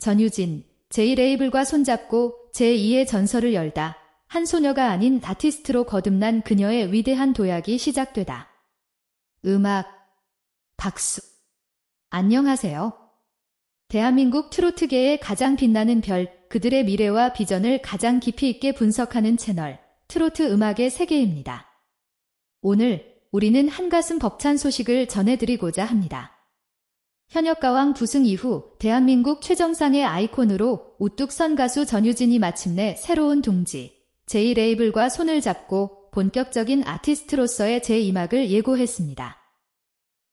전유진, 제1레이블과 손잡고 제2의 전설을 열다. 한 소녀가 아닌 아티스트로 거듭난 그녀의 위대한 도약이 시작되다. 음악, 박수. 안녕하세요. 대한민국 트로트계의 가장 빛나는 별, 그들의 미래와 비전을 가장 깊이 있게 분석하는 채널, 트로트 음악의 세계입니다. 오늘 우리는 한가슴 벅찬 소식을 전해드리고자 합니다. 현역가왕 부승 이후 대한민국 최정상의 아이콘으로 우뚝 선 가수 전유진이 마침내 새로운 둥지, 제2레이블과 손을 잡고 본격적인 아티스트로서의 제2막을 예고했습니다.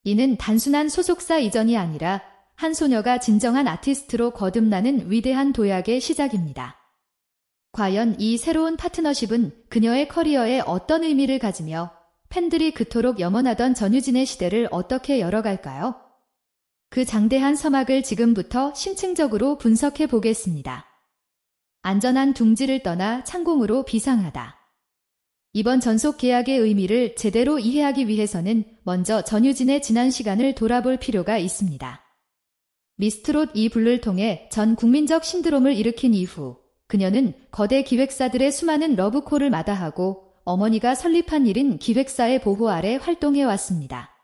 이는 단순한 소속사 이전이 아니라 한 소녀가 진정한 아티스트로 거듭나는 위대한 도약의 시작입니다. 과연 이 새로운 파트너십은 그녀의 커리어에 어떤 의미를 가지며 팬들이 그토록 염원하던 전유진의 시대를 어떻게 열어갈까요? 그 장대한 서막을 지금부터 심층적으로 분석해 보겠습니다. 안전한 둥지를 떠나 창공으로 비상하다. 이번 전속 계약의 의미를 제대로 이해하기 위해서는 먼저 전유진의 지난 시간을 돌아볼 필요가 있습니다. 미스트롯 이 불를 통해 전 국민적 신드롬을 일으킨 이후 그녀는 거대 기획사들의 수많은 러브콜을 마다하고 어머니가 설립한 일인 기획사의 보호 아래 활동해 왔습니다.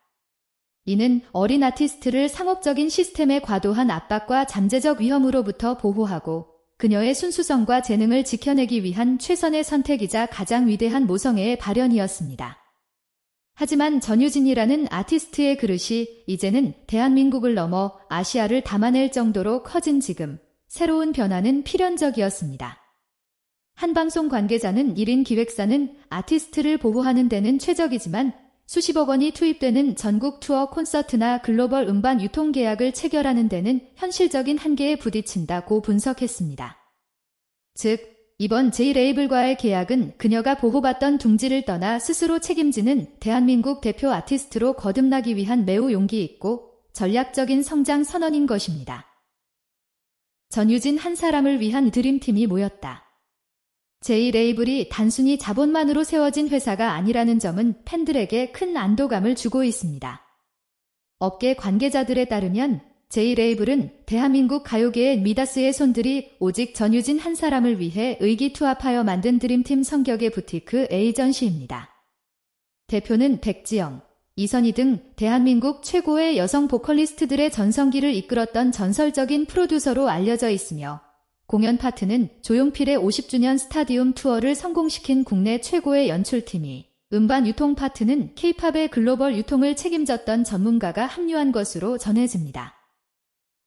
이는 어린 아티스트를 상업적인 시스템의 과도한 압박과 잠재적 위험으로부터 보호하고 그녀의 순수성과 재능을 지켜내기 위한 최선의 선택이자 가장 위대한 모성애의 발현이었습니다. 하지만 전유진이라는 아티스트의 그릇이 이제는 대한민국을 넘어 아시아를 담아낼 정도로 커진 지금 새로운 변화는 필연적이었습니다. 한 방송 관계자는 1인 기획사는 아티스트를 보호하는 데는 최적이지만 수십억 원이 투입되는 전국 투어 콘서트나 글로벌 음반 유통 계약을 체결하는 데는 현실적인 한계에 부딪힌다고 분석했습니다. 즉, 이번 제1레이블과의 계약은 그녀가 보호받던 둥지를 떠나 스스로 책임지는 대한민국 대표 아티스트로 거듭나기 위한 매우 용기 있고 전략적인 성장 선언인 것입니다. 전유진 한 사람을 위한 드림팀이 모였다. 제2레이블이 단순히 자본만으로 세워진 회사가 아니라는 점은 팬들에게 큰 안도감을 주고 있습니다. 업계 관계자들에 따르면 제2레이블은 대한민국 가요계의 미다스의 손들이 오직 전유진 한 사람을 위해 의기투합하여 만든 드림팀 성격의 부티크 에이전시입니다. 대표는 백지영, 이선희 등 대한민국 최고의 여성 보컬리스트들의 전성기를 이끌었던 전설적인 프로듀서로 알려져 있으며 공연 파트는 조용필의 50주년 스타디움 투어를 성공시킨 국내 최고의 연출팀이 음반 유통 파트는 케이팝의 글로벌 유통을 책임졌던 전문가가 합류한 것으로 전해집니다.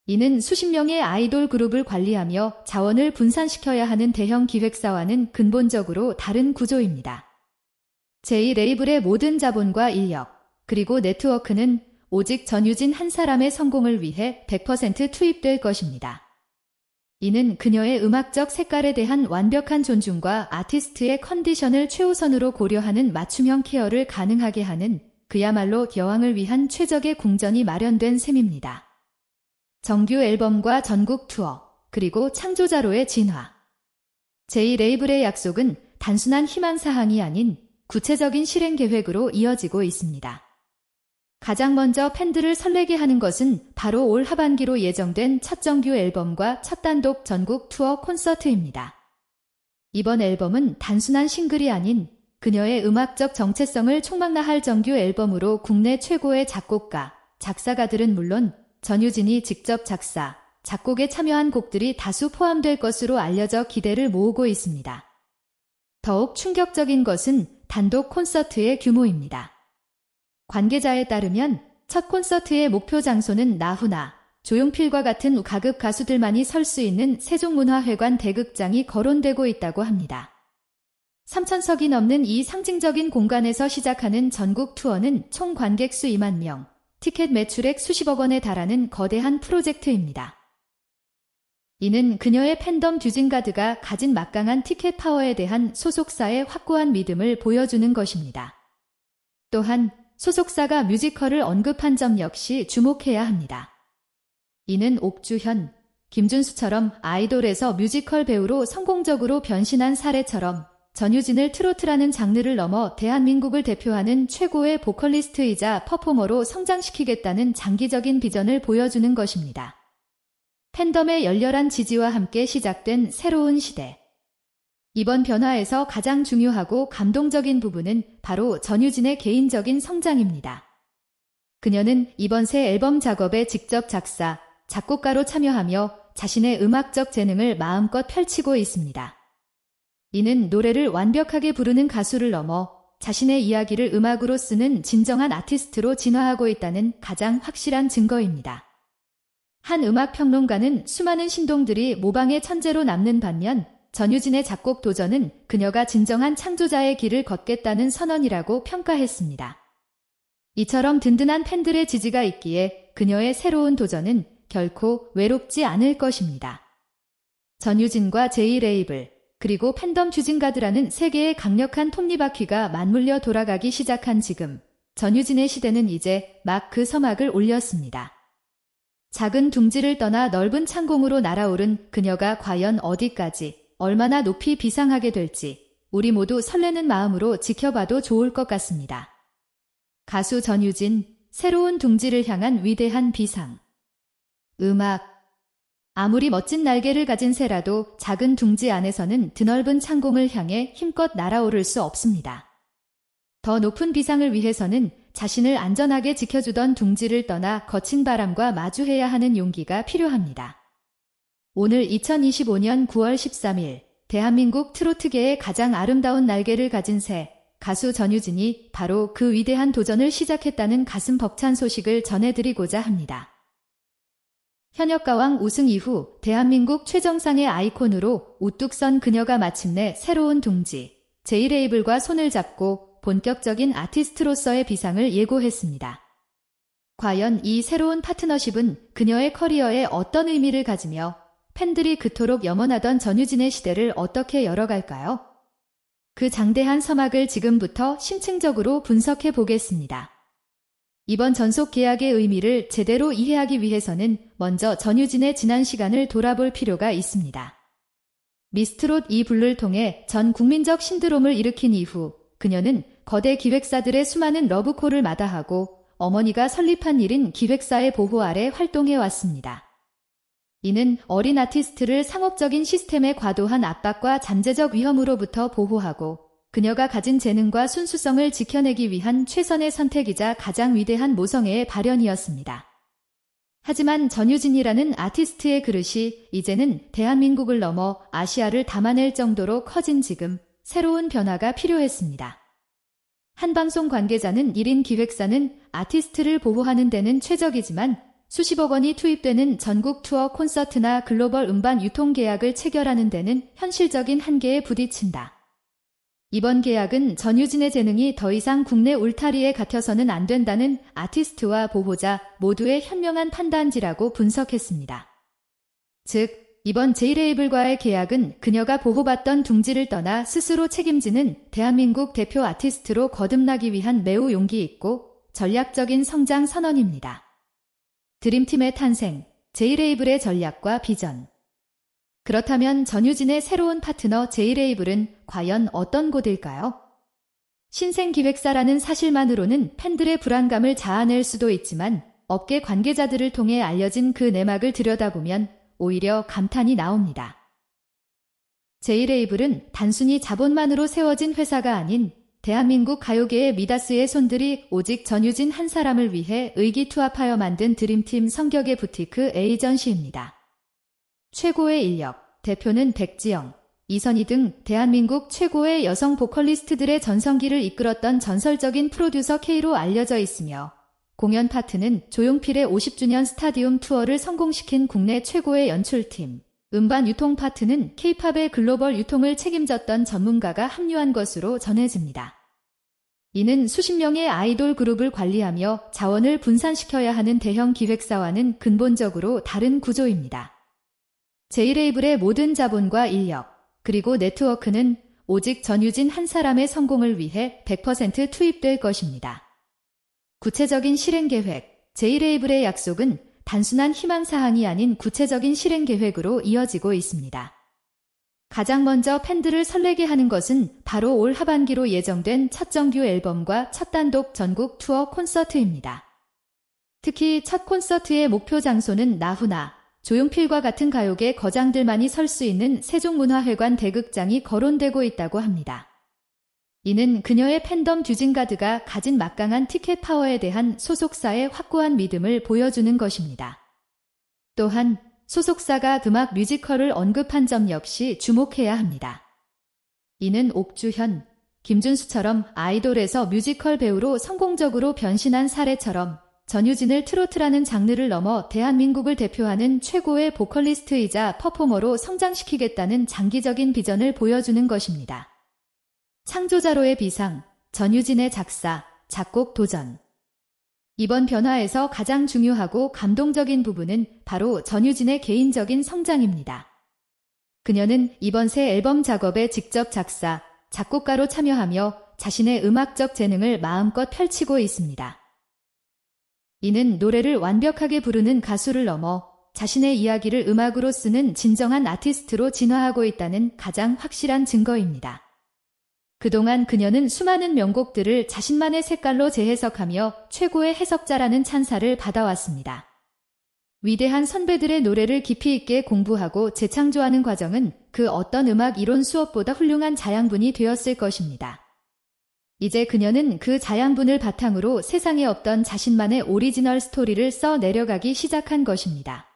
이는 수십 명의 아이돌 그룹을 관리하며 자원을 분산시켜야 하는 대형 기획사와는 근본적으로 다른 구조입니다. 제2레이블의 모든 자본과 인력, 그리고 네트워크는 오직 전유진 한 사람의 성공을 위해 100% 투입될 것입니다. 이는 그녀의 음악적 색깔에 대한 완벽한 존중과 아티스트의 컨디션을 최우선으로 고려하는 맞춤형 케어를 가능하게 하는 그야말로 여왕을 위한 최적의 궁전이 마련된 셈입니다. 정규 앨범과 전국 투어, 그리고 창조자로의 진화. 제2레이블의 약속은 단순한 희망사항이 아닌 구체적인 실행 계획으로 이어지고 있습니다. 가장 먼저 팬들을 설레게 하는 것은 바로 올 하반기로 예정된 첫 정규 앨범과 첫 단독 전국 투어 콘서트입니다. 이번 앨범은 단순한 싱글이 아닌 그녀의 음악적 정체성을 총망라할 정규 앨범으로 국내 최고의 작곡가, 작사가들은 물론 전유진이 직접 작사, 작곡에 참여한 곡들이 다수 포함될 것으로 알려져 기대를 모으고 있습니다. 더욱 충격적인 것은 단독 콘서트의 규모입니다. 관계자에 따르면 첫 콘서트의 목표 장소는 나훈아, 조용필과 같은 가급 가수들만이 설 수 있는 세종문화회관 대극장이 거론되고 있다고 합니다. 3천석이 넘는 이 상징적인 공간에서 시작하는 전국 투어는 총 관객 수 2만 명, 티켓 매출액 수십억 원에 달하는 거대한 프로젝트입니다. 이는 그녀의 팬덤 듀진가드가 가진 막강한 티켓 파워에 대한 소속사의 확고한 믿음을 보여주는 것입니다. 또한 소속사가 뮤지컬을 언급한 점 역시 주목해야 합니다. 이는 옥주현, 김준수처럼 아이돌에서 뮤지컬 배우로 성공적으로 변신한 사례처럼 전유진을 트로트라는 장르를 넘어 대한민국을 대표하는 최고의 보컬리스트이자 퍼포머로 성장시키겠다는 장기적인 비전을 보여주는 것입니다. 팬덤의 열렬한 지지와 함께 시작된 새로운 시대. 이번 변화에서 가장 중요하고 감동적인 부분은 바로 전유진의 개인적인 성장입니다. 그녀는 이번 새 앨범 작업에 직접 작사, 작곡가로 참여하며 자신의 음악적 재능을 마음껏 펼치고 있습니다. 이는 노래를 완벽하게 부르는 가수를 넘어 자신의 이야기를 음악으로 쓰는 진정한 아티스트로 진화하고 있다는 가장 확실한 증거입니다. 한 음악 평론가는 수많은 신동들이 모방의 천재로 남는 반면 전유진의 작곡 도전은 그녀가 진정한 창조자의 길을 걷겠다는 선언이라고 평가했습니다. 이처럼 든든한 팬들의 지지가 있기에 그녀의 새로운 도전은 결코 외롭지 않을 것입니다. 전유진과 제이 레이블, 그리고 팬덤 추진가들라는 세계의 강력한 톱니바퀴가 맞물려 돌아가기 시작한 지금, 전유진의 시대는 이제 막 그 서막을 올렸습니다. 작은 둥지를 떠나 넓은 창공으로 날아오른 그녀가 과연 어디까지, 얼마나 높이 비상하게 될지, 우리 모두 설레는 마음으로 지켜봐도 좋을 것 같습니다. 가수 전유진, 새로운 둥지를 향한 위대한 비상. 음악. 아무리 멋진 날개를 가진 새라도 작은 둥지 안에서는 드넓은 창공을 향해 힘껏 날아오를 수 없습니다. 더 높은 비상을 위해서는 자신을 안전하게 지켜주던 둥지를 떠나 거친 바람과 마주해야 하는 용기가 필요합니다. 오늘 2025년 9월 13일 대한민국 트로트계의 가장 아름다운 날개를 가진 새 가수 전유진이 바로 그 위대한 도전을 시작했다는 가슴 벅찬 소식을 전해드리고자 합니다. 현역가왕 우승 이후 대한민국 최정상의 아이콘으로 우뚝 선 그녀가 마침내 새로운 둥지, 제이레이블과 손을 잡고 본격적인 아티스트로서의 비상을 예고했습니다. 과연 이 새로운 파트너십은 그녀의 커리어에 어떤 의미를 가지며 팬들이 그토록 염원하던 전유진의 시대를 어떻게 열어갈까요? 그 장대한 서막을 지금부터 심층적으로 분석해 보겠습니다. 이번 전속 계약의 의미를 제대로 이해하기 위해서는 먼저 전유진의 지난 시간을 돌아볼 필요가 있습니다. 미스트롯 이 불를 통해 전 국민적 신드롬을 일으킨 이후 그녀는 거대 기획사들의 수많은 러브콜을 마다하고 어머니가 설립한 일인 기획사의 보호 아래 활동해 왔습니다. 이는 어린 아티스트를 상업적인 시스템의 과도한 압박과 잠재적 위험으로부터 보호하고 그녀가 가진 재능과 순수성을 지켜내기 위한 최선의 선택이자 가장 위대한 모성애의 발현이었습니다. 하지만 전유진이라는 아티스트의 그릇이 이제는 대한민국을 넘어 아시아를 담아낼 정도로 커진 지금 새로운 변화가 필요했습니다. 한 방송 관계자는 1인 기획사는 아티스트를 보호하는 데는 최적이지만 수십억 원이 투입되는 전국 투어 콘서트나 글로벌 음반 유통 계약을 체결하는 데는 현실적인 한계에 부딪힌다. 이번 계약은 전유진의 재능이 더 이상 국내 울타리에 갇혀서는 안 된다는 아티스트와 보호자 모두의 현명한 판단지라고 분석했습니다. 즉, 이번 제이레이블과의 계약은 그녀가 보호받던 둥지를 떠나 스스로 책임지는 대한민국 대표 아티스트로 거듭나기 위한 매우 용기 있고 전략적인 성장 선언입니다. 드림팀의 탄생, 제이레이블의 전략과 비전. 그렇다면 전유진의 새로운 파트너 제이레이블은 과연 어떤 곳일까요? 신생 기획사라는 사실만으로는 팬들의 불안감을 자아낼 수도 있지만 업계 관계자들을 통해 알려진 그 내막을 들여다보면 오히려 감탄이 나옵니다. 제이레이블은 단순히 자본만으로 세워진 회사가 아닌 대한민국 가요계의 미다스의 손들이 오직 전유진 한 사람을 위해 의기투합하여 만든 드림팀 성격의 부티크 에이전시입니다. 최고의 인력, 대표는 백지영, 이선희 등 대한민국 최고의 여성 보컬리스트들의 전성기를 이끌었던 전설적인 프로듀서 K로 알려져 있으며 공연 파트는 조용필의 50주년 스타디움 투어를 성공시킨 국내 최고의 연출팀, 음반 유통 파트는 K-팝의 글로벌 유통을 책임졌던 전문가가 합류한 것으로 전해집니다. 이는 수십 명의 아이돌 그룹을 관리하며 자원을 분산시켜야 하는 대형 기획사와는 근본적으로 다른 구조입니다. 제이레이블의 모든 자본과 인력, 그리고 네트워크는 오직 전유진 한 사람의 성공을 위해 100% 투입될 것입니다. 구체적인 실행 계획, 제이레이블의 약속은 단순한 희망사항이 아닌 구체적인 실행 계획으로 이어지고 있습니다. 가장 먼저 팬들을 설레게 하는 것은 바로 올 하반기로 예정된 첫 정규 앨범과 첫 단독 전국 투어 콘서트입니다. 특히 첫 콘서트의 목표 장소는 나후나, 조용필과 같은 가요계 거장들만이 설 수 있는 세종문화회관 대극장이 거론되고 있다고 합니다. 이는 그녀의 팬덤 듀진가드가 가진 막강한 티켓 파워에 대한 소속사의 확고한 믿음을 보여주는 것입니다. 또한 소속사가 음악 뮤지컬을 언급한 점 역시 주목해야 합니다. 이는 옥주현, 김준수처럼 아이돌에서 뮤지컬 배우로 성공적으로 변신한 사례처럼 전유진을 트로트라는 장르를 넘어 대한민국을 대표하는 최고의 보컬리스트이자 퍼포머로 성장시키겠다는 장기적인 비전을 보여주는 것입니다. 창조자로의 비상, 전유진의 작사, 작곡 도전. 이번 변화에서 가장 중요하고 감동적인 부분은 바로 전유진의 개인적인 성장입니다. 그녀는 이번 새 앨범 작업에 직접 작사, 작곡가로 참여하며 자신의 음악적 재능을 마음껏 펼치고 있습니다. 이는 노래를 완벽하게 부르는 가수를 넘어 자신의 이야기를 음악으로 쓰는 진정한 아티스트로 진화하고 있다는 가장 확실한 증거입니다. 그동안 그녀는 수많은 명곡들을 자신만의 색깔로 재해석하며 최고의 해석자라는 찬사를 받아왔습니다. 위대한 선배들의 노래를 깊이 있게 공부하고 재창조하는 과정은 그 어떤 음악 이론 수업보다 훌륭한 자양분이 되었을 것입니다. 이제 그녀는 그 자양분을 바탕으로 세상에 없던 자신만의 오리지널 스토리를 써 내려가기 시작한 것입니다.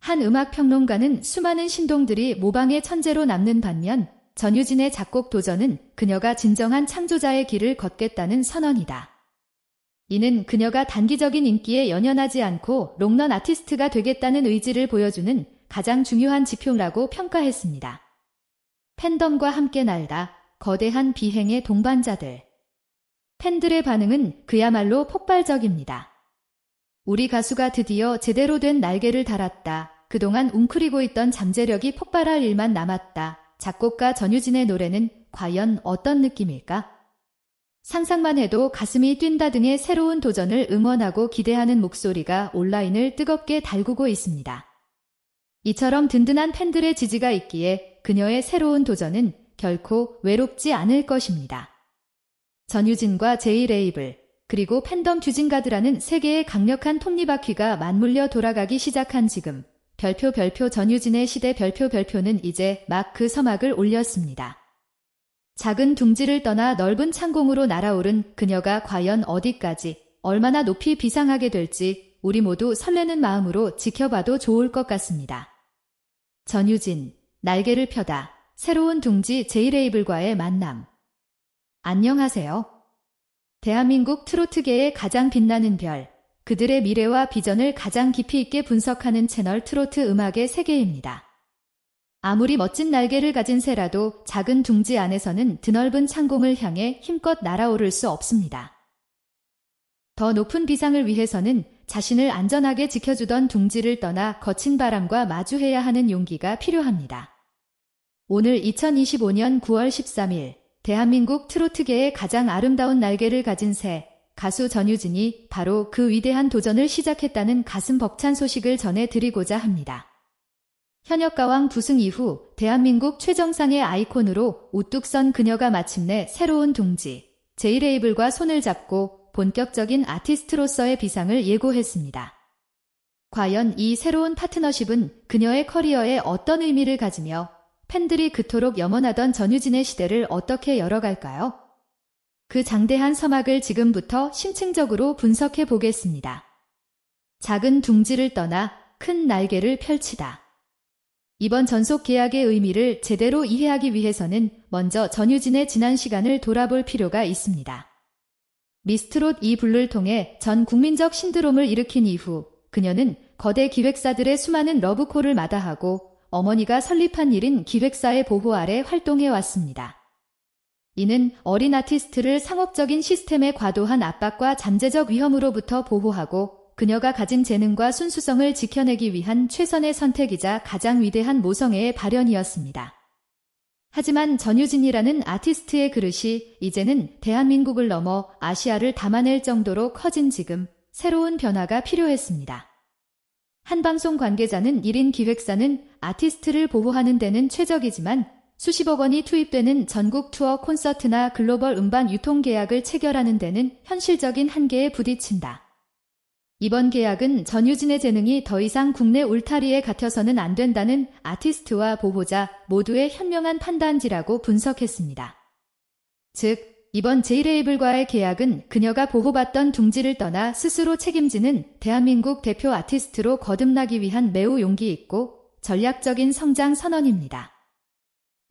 한 음악 평론가는 수많은 신동들이 모방의 천재로 남는 반면 전유진의 작곡 도전은 그녀가 진정한 창조자의 길을 걷겠다는 선언이다. 이는 그녀가 단기적인 인기에 연연하지 않고 롱런 아티스트가 되겠다는 의지를 보여주는 가장 중요한 지표라고 평가했습니다. 팬덤과 함께 날다 거대한 비행의 동반자들. 팬들의 반응은 그야말로 폭발적입니다. 우리 가수가 드디어 제대로 된 날개를 달았다. 그동안 웅크리고 있던 잠재력이 폭발할 일만 남았다. 작곡가 전유진의 노래는 과연 어떤 느낌일까? 상상만 해도 가슴이 뛴다 등의 새로운 도전을 응원하고 기대하는 목소리가 온라인을 뜨겁게 달구고 있습니다. 이처럼 든든한 팬들의 지지가 있기에 그녀의 새로운 도전은 결코 외롭지 않을 것입니다. 전유진과 제이 레이블, 그리고 팬덤 듀진가드라는 세계의 강력한 톱니바퀴가 맞물려 돌아가기 시작한 지금, 별표 별표 전유진의 시대 별표 별표는 이제 막 그 서막을 올렸습니다. 작은 둥지를 떠나 넓은 창공으로 날아오른 그녀가 과연 어디까지 얼마나 높이 비상하게 될지 우리 모두 설레는 마음으로 지켜봐도 좋을 것 같습니다. 전유진, 날개를 펴다. 새로운 둥지 제이레이블과의 만남. 안녕하세요. 대한민국 트로트계의 가장 빛나는 별, 그들의 미래와 비전을 가장 깊이 있게 분석하는 채널 트로트 음악의 세계입니다. 아무리 멋진 날개를 가진 새라도 작은 둥지 안에서는 드넓은 창공을 향해 힘껏 날아오를 수 없습니다. 더 높은 비상을 위해서는 자신을 안전하게 지켜주던 둥지를 떠나 거친 바람과 마주해야 하는 용기가 필요합니다. 오늘 2025년 9월 13일 대한민국 트로트계의 가장 아름다운 날개를 가진 새 가수 전유진이 바로 그 위대한 도전을 시작했다는 가슴 벅찬 소식을 전해드리고자 합니다. 현역 가왕 부승 이후 대한민국 최정상의 아이콘으로 우뚝 선 그녀가 마침내 새로운 둥지, 제이레이블과 손을 잡고 본격적인 아티스트로서의 비상을 예고했습니다. 과연 이 새로운 파트너십은 그녀의 커리어에 어떤 의미를 가지며 팬들이 그토록 염원하던 전유진의 시대를 어떻게 열어갈까요? 그 장대한 서막을 지금부터 심층적으로 분석해 보겠습니다. 작은 둥지를 떠나 큰 날개를 펼치다. 이번 전속 계약의 의미를 제대로 이해하기 위해서는 먼저 전유진의 지난 시간을 돌아볼 필요가 있습니다. 미스트롯 이 블루를 통해 전 국민적 신드롬을 일으킨 이후 그녀는 거대 기획사들의 수많은 러브콜을 마다하고 어머니가 설립한 일인 기획사의 보호 아래 활동해 왔습니다. 이는 어린 아티스트를 상업적인 시스템의 과도한 압박과 잠재적 위험으로부터 보호하고 그녀가 가진 재능과 순수성을 지켜내기 위한 최선의 선택이자 가장 위대한 모성애의 발현이었습니다. 하지만 전유진이라는 아티스트의 그릇이 이제는 대한민국을 넘어 아시아를 담아낼 정도로 커진 지금 새로운 변화가 필요했습니다. 한 방송 관계자는 1인 기획사는 아티스트를 보호하는 데는 최적이지만 수십억 원이 투입되는 전국 투어 콘서트나 글로벌 음반 유통 계약을 체결하는 데는 현실적인 한계에 부딪힌다. 이번 계약은 전유진의 재능이 더 이상 국내 울타리에 갇혀서는 안 된다는 아티스트와 보호자 모두의 현명한 판단지라고 분석했습니다. 즉, 이번 제이레이블과의 계약은 그녀가 보호받던 둥지를 떠나 스스로 책임지는 대한민국 대표 아티스트로 거듭나기 위한 매우 용기 있고 전략적인 성장 선언입니다.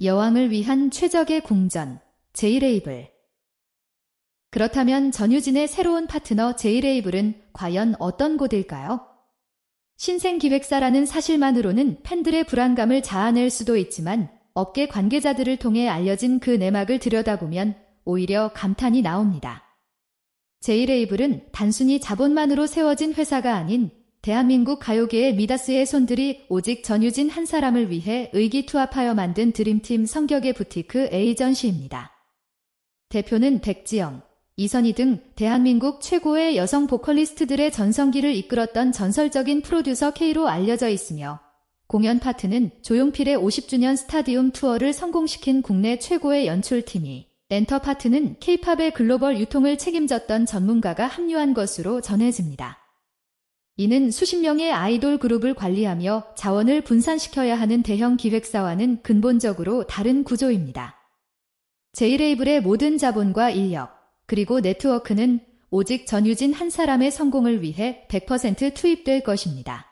여왕을 위한 최적의 궁전, 제이레이블. 그렇다면 전유진의 새로운 파트너 제이레이블은 과연 어떤 곳일까요? 신생 기획사라는 사실만으로는 팬들의 불안감을 자아낼 수도 있지만 업계 관계자들을 통해 알려진 그 내막을 들여다보면 오히려 감탄이 나옵니다. 제이레이블은 단순히 자본만으로 세워진 회사가 아닌 대한민국 가요계의 미다스의 손들이 오직 전유진 한 사람을 위해 의기투합하여 만든 드림팀 성격의 부티크 에이전시입니다. 대표는 백지영, 이선희 등 대한민국 최고의 여성 보컬리스트들의 전성기를 이끌었던 전설적인 프로듀서 K로 알려져 있으며 공연 파트는 조용필의 50주년 스타디움 투어를 성공시킨 국내 최고의 연출팀이 엔터 파트는 K-팝의 글로벌 유통을 책임졌던 전문가가 합류한 것으로 전해집니다. 이는 수십 명의 아이돌 그룹을 관리하며 자원을 분산시켜야 하는 대형 기획사와는 근본적으로 다른 구조입니다. 제이레이블의 모든 자본과 인력, 그리고 네트워크는 오직 전유진 한 사람의 성공을 위해 100% 투입될 것입니다.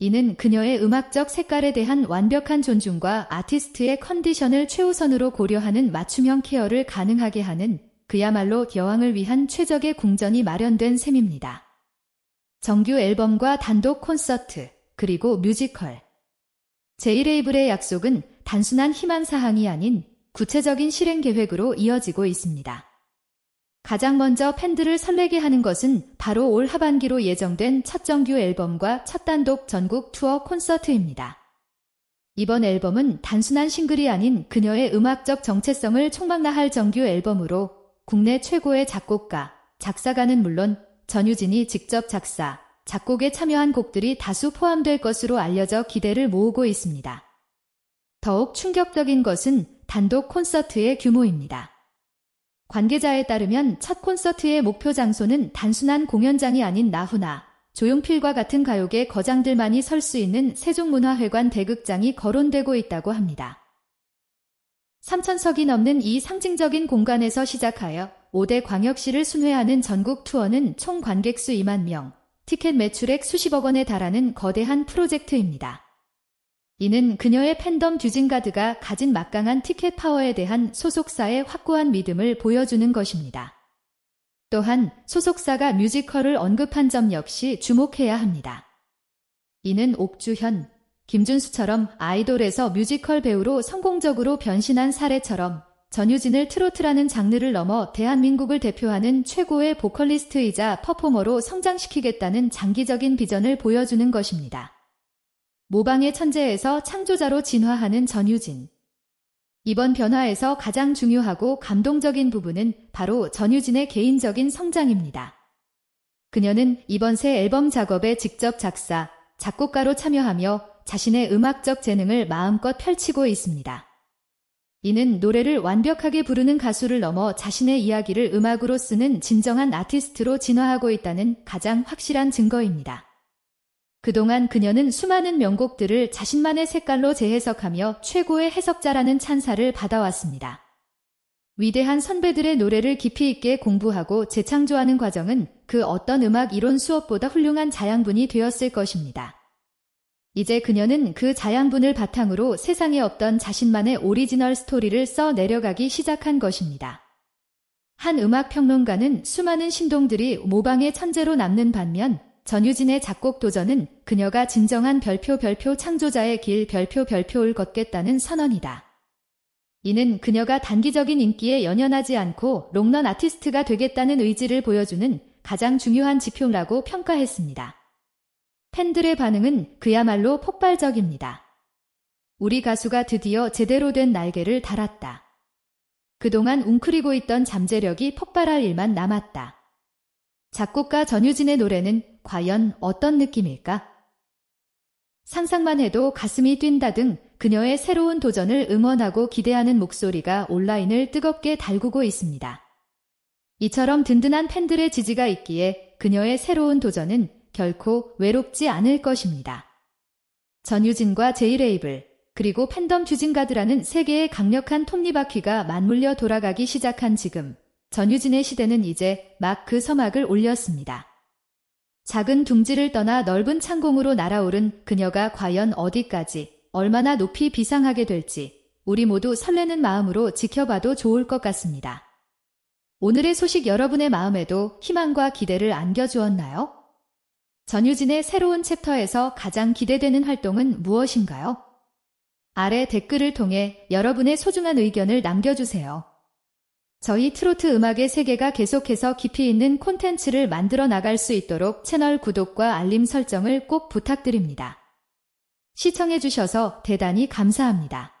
이는 그녀의 음악적 색깔에 대한 완벽한 존중과 아티스트의 컨디션을 최우선으로 고려하는 맞춤형 케어를 가능하게 하는 그야말로 여왕을 위한 최적의 궁전이 마련된 셈입니다. 정규 앨범과 단독 콘서트, 그리고 뮤지컬. 제이레이블의 약속은 단순한 희망사항이 아닌 구체적인 실행 계획으로 이어지고 있습니다. 가장 먼저 팬들을 설레게 하는 것은 바로 올 하반기로 예정된 첫 정규 앨범과 첫 단독 전국 투어 콘서트입니다. 이번 앨범은 단순한 싱글이 아닌 그녀의 음악적 정체성을 총망라할 정규 앨범으로 국내 최고의 작곡가, 작사가는 물론 전유진이 직접 작사, 작곡에 참여한 곡들이 다수 포함될 것으로 알려져 기대를 모으고 있습니다. 더욱 충격적인 것은 단독 콘서트의 규모입니다. 관계자에 따르면 첫 콘서트의 목표 장소는 단순한 공연장이 아닌 나훈아, 조용필과 같은 가요계 거장들만이 설 수 있는 세종문화회관 대극장이 거론되고 있다고 합니다. 3천석이 넘는 이 상징적인 공간에서 시작하여 5대 광역시를 순회하는 전국 투어는 총 관객수 2만 명, 티켓 매출액 수십억 원에 달하는 거대한 프로젝트입니다. 이는 그녀의 팬덤 듀진가드가 가진 막강한 티켓 파워에 대한 소속사의 확고한 믿음을 보여주는 것입니다. 또한 소속사가 뮤지컬을 언급한 점 역시 주목해야 합니다. 이는 옥주현, 김준수처럼 아이돌에서 뮤지컬 배우로 성공적으로 변신한 사례처럼 전유진을 트로트라는 장르를 넘어 대한민국을 대표하는 최고의 보컬리스트이자 퍼포머로 성장시키겠다는 장기적인 비전을 보여주는 것입니다. 모방의 천재에서 창조자로 진화하는 전유진. 이번 변화에서 가장 중요하고 감동적인 부분은 바로 전유진의 개인적인 성장입니다. 그녀는 이번 새 앨범 작업에 직접 작사, 작곡가로 참여하며 자신의 음악적 재능을 마음껏 펼치고 있습니다. 이는 노래를 완벽하게 부르는 가수를 넘어 자신의 이야기를 음악으로 쓰는 진정한 아티스트로 진화하고 있다는 가장 확실한 증거입니다. 그동안 그녀는 수많은 명곡들을 자신만의 색깔로 재해석하며 최고의 해석자라는 찬사를 받아왔습니다. 위대한 선배들의 노래를 깊이 있게 공부하고 재창조하는 과정은 그 어떤 음악 이론 수업보다 훌륭한 자양분이 되었을 것입니다. 이제 그녀는 그 자양분을 바탕으로 세상에 없던 자신만의 오리지널 스토리를 써 내려가기 시작한 것입니다. 한 음악 평론가는 수많은 신동들이 모방의 천재로 남는 반면 전유진의 작곡 도전은 그녀가 진정한 별표 별표 창조자의 길 별표 별표를 걷겠다는 선언이다. 이는 그녀가 단기적인 인기에 연연하지 않고 롱런 아티스트가 되겠다는 의지를 보여주는 가장 중요한 지표라고 평가했습니다. 팬들의 반응은 그야말로 폭발적입니다. 우리 가수가 드디어 제대로 된 날개를 달았다. 그동안 웅크리고 있던 잠재력이 폭발할 일만 남았다. 작곡가 전유진의 노래는 과연 어떤 느낌일까? 상상만 해도 가슴이 뛴다 등 그녀의 새로운 도전을 응원하고 기대하는 목소리가 온라인을 뜨겁게 달구고 있습니다. 이처럼 든든한 팬들의 지지가 있기에 그녀의 새로운 도전은 결코 외롭지 않을 것입니다. 전유진과 제이레이블, 그리고 팬덤 주진가드라는 세 개의 강력한 톱니바퀴가 맞물려 돌아가기 시작한 지금, 전유진의 시대는 이제 막 그 서막을 올렸습니다. 작은 둥지를 떠나 넓은 창공으로 날아오른 그녀가 과연 어디까지, 얼마나 높이 비상하게 될지, 우리 모두 설레는 마음으로 지켜봐도 좋을 것 같습니다. 오늘의 소식 여러분의 마음에도 희망과 기대를 안겨주었나요? 전유진의 새로운 챕터에서 가장 기대되는 활동은 무엇인가요? 아래 댓글을 통해 여러분의 소중한 의견을 남겨주세요. 저희 트로트 음악의 세계가 계속해서 깊이 있는 콘텐츠를 만들어 나갈 수 있도록 채널 구독과 알림 설정을 꼭 부탁드립니다. 시청해주셔서 대단히 감사합니다.